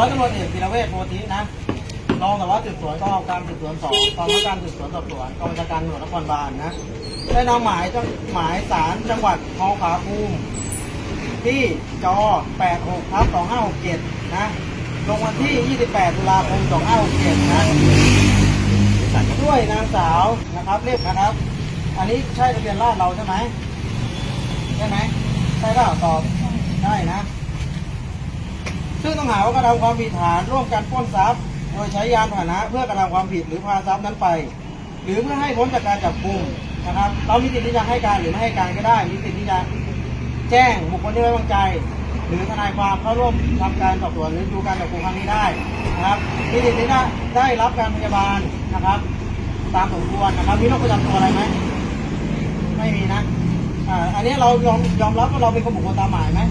ร้อยตำรวจเอกธีรเวชโพธินะรองสารวัตรสืบสวนกองการสืบสวนสองกองบังคับการสืบสวนสอบสวนกองบัญชาการตำรวจนครบาลนะได้นำหมายจังหมายสารจังหวัดทองผาภูมิที่จอ86ทับ2567นะลงวันที่ 28 ตุลาคม 2567 นะด้วยนางสาวนะครับเรียกนะครับ อันนี้ใช่ทะเบียนราษฎร์เราใช่ไหมใช่ไหมใช่เปล่าตอบได้นะ ซึ่งต้องหาว่ากระทำความผิดฐานร่วมกันปล้นทรัพย์ โดยใช้ยานพาหนะเพื่อกระทำความผิดหรือพาทรัพย์นั้นไป หรือเพื่อให้พ้นจากการจับกุมนะครับ เรามีสิทธิ์ที่จะให้การหรือไม่ให้การก็ได้ มีสิทธิ์ที่จะแจ้งบุคคลที่ไว้วางใจ หรือทนายความเข้าร่วมทำการสอบสวนหรือดูการจับกุมครั้งนี้ได้นะครับ มีสิทธิ์ที่จะได้รับการพยาบาลนะครับ ตามสมควรนะครับ มีโรคประจำตัวอะไรไหมไม่มีนะ อ่า อันนี้เรายอมยอมรับว่าเราเป็นคนบุคคลตามหมายไหม